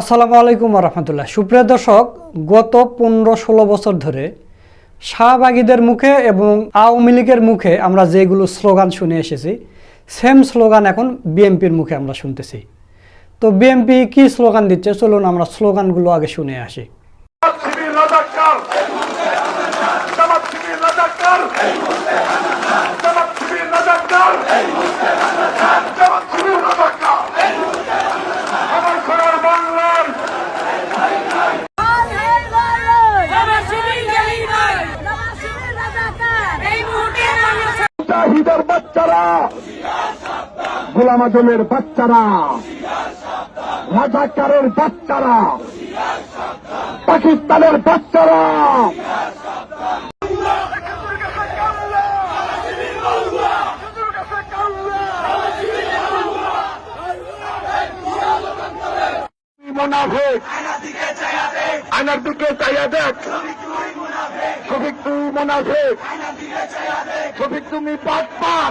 আসসালামু আলাইকুম রহমতুল্লাহ। সুপ্রিয় দর্শক, গত পনেরো ষোলো বছর ধরে শাহবাগীদের মুখে এবং আওয়ামী লীগের মুখে আমরা যেগুলো স্লোগান শুনে এসেছি সেম স্লোগান এখন বিএনপির মুখে আমরা শুনতেছি। তো বিএনপি কি স্লোগান দিচ্ছে? চলুন আমরা স্লোগানগুলো আগে শুনে আসি। শিবির রাজাকার জামাত শিবির রাজাকার জামাত শিবির রাজাকার জামাত শিবির রাজাকার আমার সোনার বাংলার মুজাহিদের বাচ্চারা আজমের বাচ্চারা রাজাকারের বাচ্চারা পাকিস্তানের বাচ্চারা। মোনাফেক আয়নার দিকে তুমি বাটপার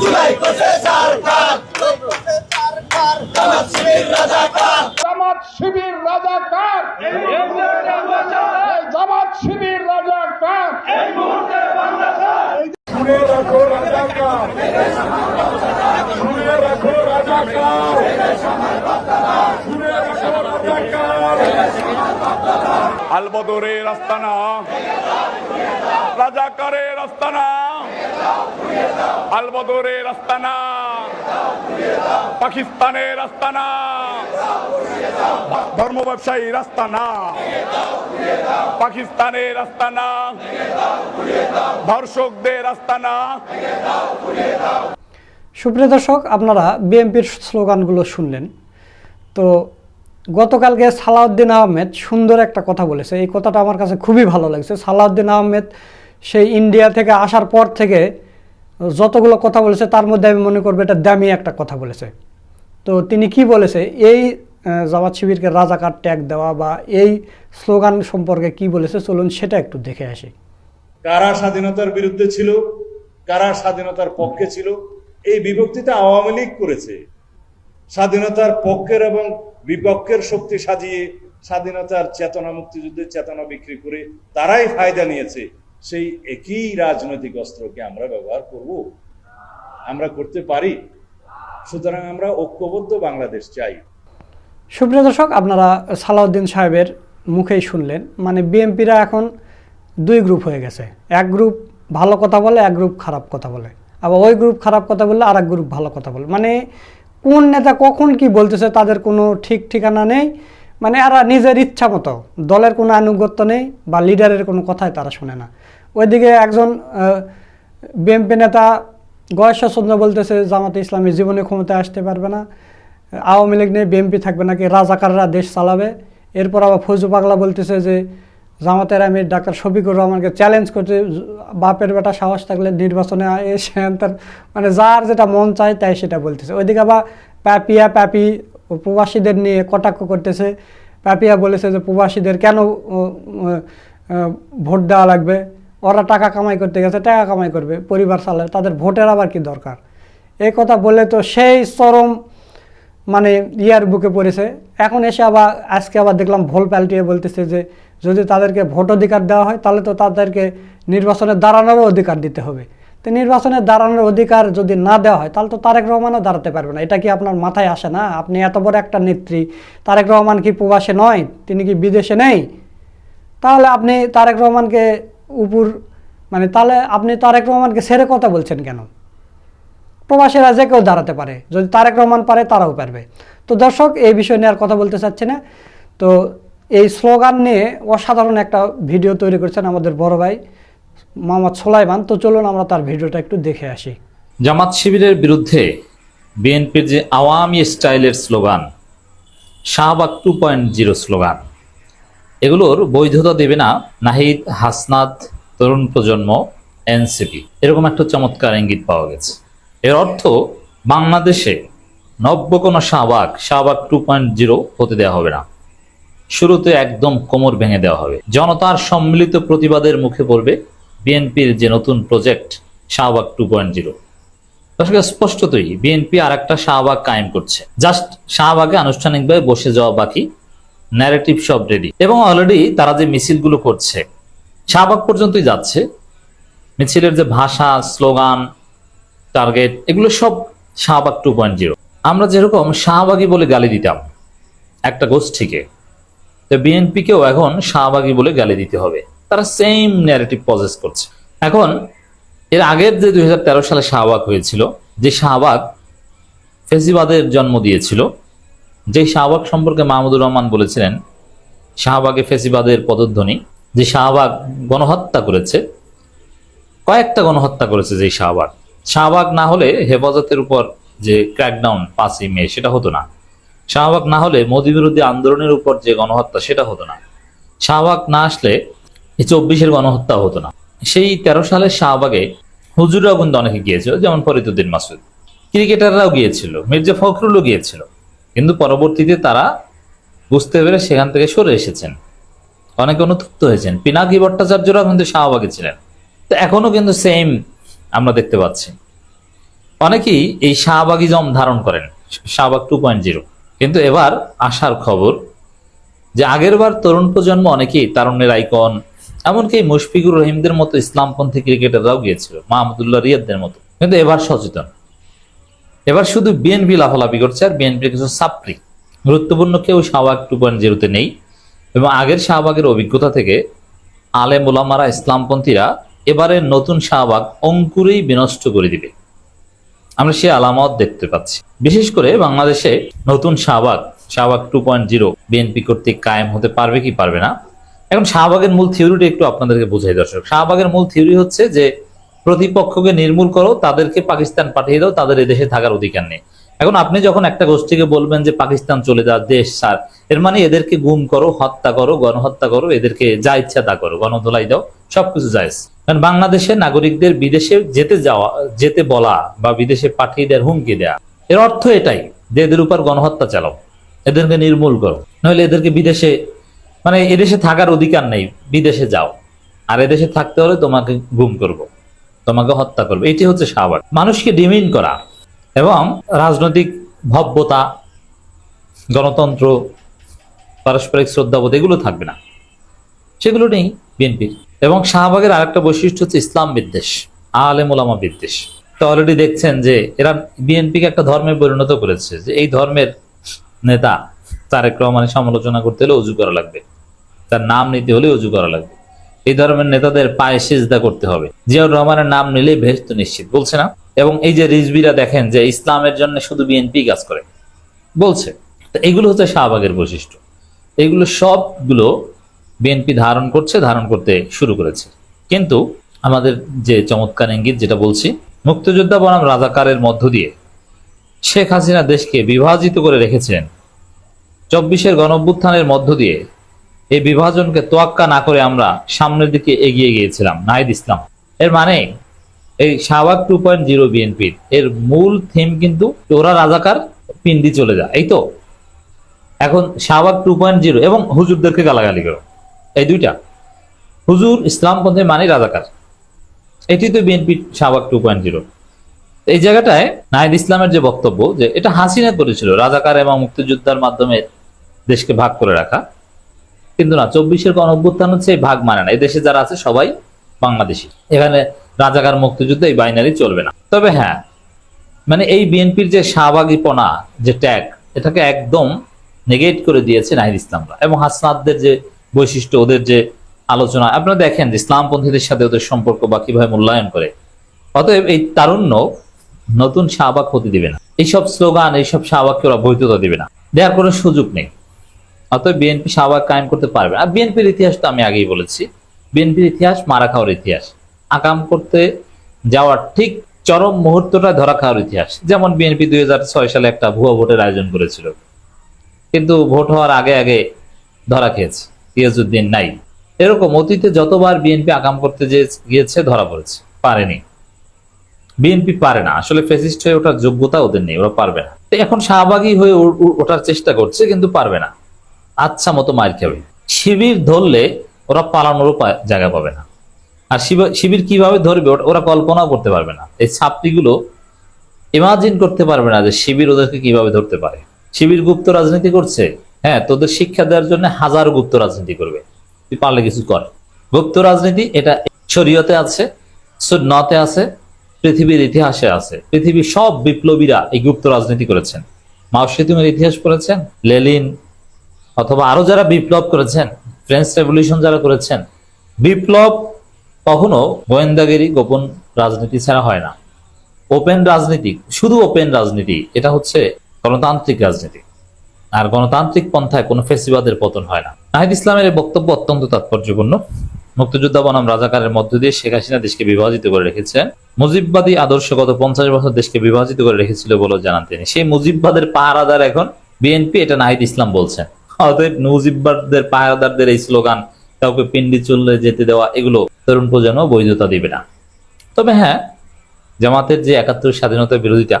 মুহূর্তে বাংলা ছাড় জামাত শিবির রাজাকার। জামাত শিবির রাজাকার। শুনে রাখো রাজাকার। শুনে রাখো রাজাকার। শুনে রাখো রাজাকার। আলবদরের আস্তানা। রাজাকারের আস্তানা। আলবদরের আস্তানা পাকিস্তানের আস্তানা ধর্ম ব্যবসায়ী রাস্তা না। পাকিস্তানের আস্তানা ধর্ষকদের আস্তানা সুপ্রিয় দর্শক, আপনারা বিএনপির স্লোগানগুলো শুনলেন। তো গতকালকে সালাউদ্দিন আহমেদ সুন্দর একটা কথা বলেছে। এই কথাটা আমার কাছে খুবই ভালো লাগছে। সালাউদ্দিন আহমেদ সেই ইন্ডিয়া থেকে আসার পর থেকে যতগুলো কথা বলেছে, তার মধ্যে আমি মনে করব এটা দামি একটা কথা বলেছে। তো তিনি কি বলেছে? এই জামাত শিবিরকে রাজাকার ট্যাগ দেওয়া বা এই স্লোগান সম্পর্কে কি বলেছে? চলুন সেটা একটু দেখে আসি। কারা স্বাধীনতার বিরুদ্ধে ছিল? কারা স্বাধীনতার পক্ষে ছিল? এই বিভক্তিটা আওয়ামী লীগ করেছে। স্বাধীনতার পক্ষের এবং বিপক্ষের শক্তি সাজিয়ে স্বাধীনতার চেতনা মুক্তিযুদ্ধের চেতনা বিক্রি করে তারাই ফায়দা নিয়েছে। সেই একই রাজনৈতিক অস্ত্রকে আমরা ব্যবহার করব। আমরা করতে পারি। সুতরাং আমরা ঐক্যবদ্ধ বাংলাদেশ চাই। সুপ্রিয় দর্শক, আপনারা সালাউদ্দিন সাহেবের মুখেই শুনলেন। মানে বিএনপিরা এখন দুই গ্রুপ হয়ে গেছে। এক গ্রুপ ভালো কথা বলে, এক গ্রুপ খারাপ কথা বলে। আবার ওই গ্রুপ খারাপ কথা বললে আর এক গ্রুপ ভালো কথা বলে। মানে কোন নেতা কখন কি বলতেছে তাদের কোনো ঠিক ঠিকানা নেই। মানে আর নিজের ইচ্ছা মতো, দলের কোনো আনুগত্য নেই বা লিডারের কোনো কথাই তারা শোনে না। ওইদিকে একজন বিএনপি নেতা গয়েশ্বরচন্দ্র বলতেছে, জামাতে ইসলামী জীবনে ক্ষমতায় আসতে পারবে না। আওয়ামী লীগ নিয়ে বিএনপি থাকবে নাকি, রাজাকাররা দেশ চালাবে। এরপর আবার ফৌজু পাগলা বলতেছে যে, জামাতের আমি ডাক্তার শফিকুর রহমানকে চ্যালেঞ্জ করতে বাপের বেটা সাহস থাকলে নির্বাচনে এসে তার মানে যার যেটা মন চায় তাই সেটা বলতেছে। ওইদিকে আবার প্যাপিয়া প্যাপি ও প্রবাসীদের নিয়ে কটাক্ষ করতেছে। পাপিয়া বলেছে যে প্রবাসীদের কেন ভোট দেওয়া লাগবে? ওরা টাকা কামাই করতে গেছে, টাকা কামাই করবে। পরিবার চালায়, তাদের ভোটের আবার কি দরকার? এই কথা বলে তো সেই চরম মানে ইয়ার বুকে পড়েছে। এখন এসে আবার, আজকে আবার দেখলাম ভোল পাল্টিয়ে বলতেছে যে, যদি তাদেরকে ভোট অধিকার দেওয়া হয়, তাহলে তো তাদেরকে নির্বাচনে দাঁড়ানোরও অধিকার দিতে হবে। তো নির্বাচনে দাঁড়ানোর অধিকার যদি না দেওয়া হয়, তাহলে তো তারেক রহমানও দাঁড়াতে পারবে না। এটা কি আপনার মাথায় আসে না? আপনি এত বড় একটা নেত্রী, তারেক রহমান কি প্রবাসে নয়? তিনি কি বিদেশে নেই? তাহলে আপনি তারেক রহমানকে উপর মানে তাহলে আপনি তারেক রহমানকে ছেড়ে কথা বলছেন কেন? প্রবাসীরা যে কেউ দাঁড়াতে পারে, যদি তারেক রহমান পারে তারাও পারবে। তো দর্শক, এই বিষয় নিয়ে আর কথা বলতে চাচ্ছি না। তো এই স্লোগান নিয়ে অসাধারণ একটা ভিডিও তৈরি করেছেন আমাদের বড় ভাই। মোহাম্মদ সোলাইমান, তো চলুন আমরা তার ভিডিওটা একটু দেখে আসি। জামাত শিবিরের বিরুদ্ধে বিএনপির যে আওয়ামী স্টাইলের slogan, Shahbag two point zero slogan, এগুলোর বৈধতা দেবে না নাহিদ হাসনাত তরুণ প্রজন্ম এনসিপি। এরকম একটা চমৎকার ইঙ্গিত পাওয়া গেছে। এর অর্থ, বাংলাদেশে নব্য কোনো Shahbag Shahbag two point zero হতে দেওয়া হবে না। শুরুতে একদম কোমর ভেঙে দেওয়া হবে। জনতার সম্মিলিত প্রতিবাদের মুখে পড়বে বিএনপির যে নতুন project Shahbag two point zero দর্শক স্পষ্টতই বিএনপি আর একটা শাহবাগ কায়েম করছে। জাস্ট শাহবাগে আনুষ্ঠানিকভাবে বসে যাওয়া বাকি ন্যারেটিভ সব রেডি এবং অলরেডি তারা যে মিছিলগুলো করছে, শাহবাগ পর্যন্তই যাচ্ছে। মিছিলের যে ভাষা, স্লোগান টার্গেট এগুলো সব শাহবাগ টু পয়েন্ট জিরো আমরা যেরকম শাহবাগী বলে গালি দিতাম একটা গোষ্ঠীকে, তো বিএনপিকেও এখন শাহবাগী বলে গালি দিতে হবে। তারা সেম ন্যারেটিভ পজেস করছে। এখন, এর আগের যে দুই সালে শাহবাগ হয়েছিল, যে শাহবাগ ফেসিবাদের জন্ম দিয়েছিল, যে শাহবাগ সম্পর্কে মাহমুদুর রহমান বলেছিলেন, শাহবাগে ফেসিবাদের পদধ্বনি, যে শাহবাগ গণহত্যা করেছে, কয়েকটা গণহত্যা করেছে যে শাহবাগ। শাহবাগ না হলে হেফাজতের উপর যে ক্র্যাকডাউন পাঁচই মে, সেটা হতো না। শাহবাগ না হলে মোদী বিরোধী আন্দোলনের উপর যে গণহত্যা, সেটা হতো না। শাহবাগ না আসলে এই চব্বিশের গণহত্যা হতো না। সেই তেরো সালের শাহবাগে হুজুরাও কিন্তু অনেকে গিয়েছিল, যেমন ফরিদুদ্দিন মাসুদ ক্রিকেটাররাও গিয়েছিল, মির্জা ফখরুলও গিয়েছিল। কিন্তু পরবর্তীতে তারা বুঝতে পেরে সেখান থেকে সরে এসেছেন। অনেকে অনুতপ্ত হয়েছেন। পিনাকি ভট্টাচার্যরাও কিন্তু শাহবাগে ছিলেন। তো এখনও কিন্তু সেম আমরা দেখতে পাচ্ছি। অনেকেই এই শাহবাগিজম ধারণ করেন, শাহবাগ টু পয়েন্ট জিরো কিন্তু এবার আসার খবর যে আগের বার তরুণ প্রজন্ম অনেকেই তারুণ্যের আইকন এমনকি মুশফিকুর রহিমদের মতো ইসলামপন্থী ক্রিকেটাররাও গিয়েছিল, মাহমুদুল্লাহ রিয়াদদের মতো। কিন্তু এবার সচেতন। এবার শুধু বিএনপি লাফালাফি করছে আর বিএনপির কিছু সাপ্রি। গুরুত্বপূর্ণ কেউ শাহবাগ টু পয়েন্ট জিরোতে নেই এবং আগের শাহবাগের অভিজ্ঞতা থেকে আলেম ওলামারা ইসলামপন্থীরা এবারের নতুন শাহবাগ অঙ্কুরেই বিনষ্ট করে দিবে। আমরা সে আলামত দেখতে পাচ্ছি। বিশেষ করে বাংলাদেশে নতুন Shahbag Shahbag two point zero BNP কর্তৃক কায়েম হতে পারবে কি পারবে না এখন শাহবাগের মূল থিওরিটা একটু আপনাদেরকে বোঝাই, দর্শক। শাহবাগের মূল থিওরি হচ্ছে যে, প্রতিপক্ষকে নির্মূল করো, তাদেরকে পাকিস্তান পাঠিয়ে দাও, তাদের এদেশে থাকার অধিকার নেই। এখন আপনি যখন একটা গোষ্ঠীকে বলবেন যে, পাকিস্তান চলে যা দেশ সার এর মানে এদেরকে গুম করো, হত্যা করো, গণহত্যা করো, এদেরকে যা ইচ্ছা তা করো গণদোলাই দাও, সবকিছু জায়েজ। কারণ বাংলাদেশের নাগরিকদের বিদেশে যেতে যাওয়া, যেতে বলা বা বিদেশে পাঠিয়ে দেওয়ার হুমকি দেয়া, এর অর্থ এটাই, যে এদের উপর গণহত্যা চালাও, এদেরকে নির্মূল করো। নইলে এদেরকে বিদেশে মানে এদেশে থাকার অধিকার নেই, বিদেশে যাও। আর এদেশে থাকতে হলে তোমাকে গুম করব, তোমাকে হত্যা করবে। এটি হচ্ছে স্বাভাবিক মানুষকে ডিমিন করা এবং রাজনৈতিক ভব্যতা, গণতন্ত্র, পারস্পরিক শ্রদ্ধাবোধ, এগুলো থাকবে না। সেগুলো নেই বিএনপির। এবং শাহবাগের আরেকটা বৈশিষ্ট্য হচ্ছে ইসলাম বিদ্বেষ, আলেম ওলামা বিদ্বেষ। তো অলরেডি দেখছেন যে এরা বিএনপিকে একটা ধর্মে পরিণত করেছে, যে এই ধর্মের নেতা তারেক রহমানের সমালোচনা করতে হলে অজু করা লাগবে। তার নাম নিতে হলে অজু করা লাগবে। এই ধর্মের নেতাদের পায়ে সেজদা করতে হবে। জিয়াউর রহমানের নাম নিলেই ভেস্ত নিশ্চিত, বলছে না? এবং এই যে রিজবিরা দেখেন যে ইসলামের জন্য শুধু বিএনপি কাজ করে, বলছে। এগুলো হচ্ছে শাহবাগের বৈশিষ্ট্য। এগুলো সবগুলো বিএনপি ধারণ করছে, ধারণ করতে শুরু করেছে। কিন্তু আমাদের যে চমৎকার ইঙ্গিত যেটা বলছি, মুক্তিযোদ্ধা বনাম রাজাকারের মধ্য দিয়ে শেখ হাসিনা দেশকে বিভাজিত করে রেখেছিলেন। চব্বিশের গণঅভ্যুত্থানের মধ্য দিয়ে এই বিভাজনকে তোয়াক্কা না করে আমরা সামনের দিকে এগিয়ে গিয়েছিলাম, নাহিদ ইসলাম। এর মানে এই শাহবাগ টু পয়েন্ট জিরো বিএনপির এর মূল থিম কিন্তু ওরা রাজাকার পিন্ডি চলে যায়, এই তো? এখন শাহবাগ টু পয়েন্ট জিরো এবং হুজুরদেরকে গালাগালি করো, এই দুইটা। হুজুর ইসলামপন্থী মানে রাজাকার। এটি তো BNP Shahbag two point zero এই জায়গাটায় নাহিদ ইসলামের যে বক্তব্য যে এটা হাসিনা করেছিল রাজাকার এবং মুক্তিযোদ্ধার মাধ্যমে দেশকে ভাগ করে রাখা। কিন্তু না, চব্বিশের গণ অভ্যুত্থান হচ্ছে ভাগ মানে না। এই দেশে যারা আছে, সবাই বাংলাদেশি। এখানে রাজাকার মুক্তিযুদ্ধ এই বাইনারি চলবে না। তবে হ্যাঁ মানে এই বিএনপির যে শাহবাগীপনা, যে ট্যাগ এটাকে একদম নেগেট করে দিয়েছে নাহিদ ইসলামরা। এবং হাসনাদদের যে বৈশিষ্ট্য, ওদের যে আলোচনা, আপনারা দেখেন যে ইসলামপন্থীদের সাথে ওদের সম্পর্ক বা কীভাবে মূল্যায়ন করে। অতএব এই তারুণ্য নতুন শাহবাগ হতে দিবে না। এইসব স্লোগান, এইসব শাহবাগকে ওরা বৈধতা দিবে না। দেওয়ার কোনো সুযোগ নেই। অতএব বিএনপি শাহবাগ কায়েম করতে পারবে আর বিএনপির ইতিহাস তো আমি আগেই বলেছি। বিএনপির ইতিহাস মারা খাওয়ার ইতিহাস। আকাম করতে যাওয়ার ঠিক চরম মুহূর্তটা ধরা খাওয়ার ইতিহাস। যেমন বিএনপি দুই ছয় সালে একটা ভুয়া ভোটের আয়োজন করেছিল। কিন্তু ভোট হওয়ার আগে আগে ধরা খেয়েছে। সিরাজউদ্দিন নাই। এরকম অতীতে যতবার বিএনপি আকাম করতে যে গিয়েছে, ধরা পড়েছে। পারেনি। বিএনপি পারে না। আসলে ফেসিস্ট হয়ে ওঠার যোগ্যতা ওদের নেই। ওরা পারবে না। এখন শাহবাগী হয়ে ওঠার চেষ্টা করছে, কিন্তু পারবে না। আচ্ছা মতো মার খাবে শিবির ধরলে ওরা পালানোরও পা- জায়গা পাবে না। আর শিবির কীভাবে ধরবে ওরা কল্পনাও করতে পারবে না। এই ছাত্রীগুলো ইমাজিন করতে পারবে না যে শিবির ওদেরকে কীভাবে ধরতে পারে। শিবির গুপ্ত রাজনীতি করছে। হ্যাঁ তোদের শিক্ষা দেওয়ার জন্য হাজারো গুপ্ত রাজনীতি করবে। তুই পারলে কিছু কর। গুপ্ত রাজনীতি এটা শরীয়তে আছে, সুন্নতে আছে, পৃথিবীর ইতিহাসে আছে। পৃথিবীর সব বিপ্লবীরা এই গুপ্ত রাজনীতি করেছেন। মাও ইতিহাস পড়েছেন? লেলিন অথবা আরও যারা বিপ্লব করেছেন ফ্রেঞ্চ রেভলিউশন যারা করেছেন, বিপ্লব কখনো গোয়েন্দাগিরি গোপন রাজনীতি ছাড়া হয় না। ওপেন রাজনীতি, শুধু ওপেন রাজনীতি, এটা হচ্ছে গণতান্ত্রিক রাজনীতি। আর গণতান্ত্রিক পন্থায় কোনো ফেসিবাদের পতন হয় না। নাহিদ ইসলামের এই বক্তব্য অত্যন্ত তাৎপর্যপূর্ণ। মুক্তিযোদ্ধা বনাম রাজাকারের মধ্য দিয়ে শেখ হাসিনা দেশকে বিভাজিত করে রেখেছেন। মুজিববাদী আদর্শ গত পঞ্চাশ বছর দেশকে বিভাজিত করে রেখেছিল বলে জানান তিনি। সেই মুজিববাদের পাহারাদার এখন বিএনপি, এটা নাহিদ ইসলাম বলছেন। অতএব মুজিববাদের পাহারাদারদের এই স্লোগান, কাউকে পিন্ডি চললে যেতে দেওয়া, এগুলো তরুণ প্রজন্ম বৈধতা দিবে না। তবে হ্যাঁ জামাতের যে একাত্তর স্বাধীনতার বিরোধিতা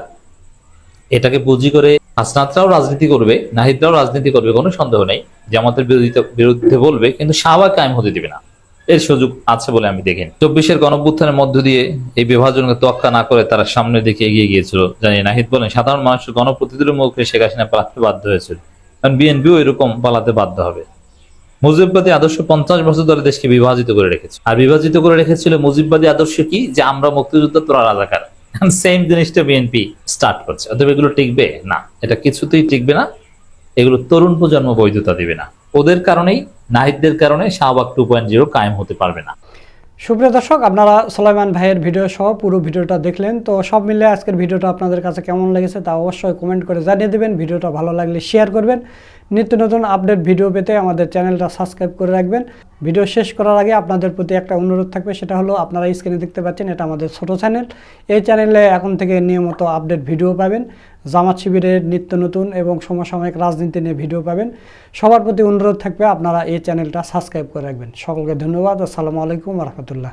এটাকে পুঁজি করে হাসনাতরাও রাজনীতি করবে, নাহিদরাও রাজনীতি করবে, কোনো সন্দেহ নেই। জামাতের বিরোধিতা, বিরুদ্ধে বলবে, কিন্তু শাহবাগ কায়েম হতে দিবে না। এর সুযোগ আছে বলে আমি দেখি চব্বিশের গণভ্যুত্থানের মধ্য দিয়ে এই বিভাজনকে তোয়াক্কা না করে তারা সামনের দিকে এগিয়ে গিয়েছিল। জানি নাহিদ বলেন, সাধারণ মানুষের গণপ্রতিনিধির মুখে শেখ হাসিনা পালাতে বাধ্য হয়েছিল। কারণ বিএনপিও এরকম পালাতে বাধ্য হবে। মুজিববাদী আদর্শ পঞ্চাশ বছর ধরে দেশকে বিভাজিত করে রেখেছে। আর বিভাজিত করে রেখেছিল মুজিববাদী আদর্শ কি? যে আমরা মুক্তিযুদ্ধ তোরা রাজাকার। সেম জিনিসটা বিএনপি স্টার্ট করছে। অতএব এগুলো টিকবে? না। এটা কিছুতেই টিকবে না। এগুলো তরুণ প্রজন্ম বৈধতা দিবে না। ওদের কারণেই, নাহিদদের কারণে শাহবাগ টু পয়েন্ট জিরো কায়েম হতে পারবে না। সুপ্রিয় দর্শক, আপনারা সোলাইমান ভাইয়ের ভিডিও সহ পুরো ভিডিওটা দেখলেন। তো সব মিলে আজকের ভিডিওটা আপনাদের কাছে কেমন লেগেছে তা অবশ্যই কমেন্ট করে জানিয়ে দেবেন। ভিডিওটা ভালো লাগলে শেয়ার করবেন। নিত্য নতুন আপডেট ভিডিও পেতে আমাদের চ্যানেলটা সাবস্ক্রাইব করে রাখবেন। ভিডিও শেষ করার আগে আপনাদের প্রতি একটা অনুরোধ থাকবে, সেটা হলো আপনারা স্ক্রিনে দেখতে পাচ্ছেন, এটা আমাদের ছোট চ্যানেল এই চ্যানেলে এখন থেকে নিয়মিত আপডেট ভিডিও পাবেন। জামাত শিবিরের নিত্য নতুন এবং সমসাময়িক রাজনীতি নিয়ে ভিডিও পাবেন। সবার প্রতি অনুরোধ থাকবে আপনারা এই চ্যানেলটা সাবস্ক্রাইব করে রাখবেন। সকলকে ধন্যবাদ। আসসালামু আলাইকুম রহমতুল্লাহ।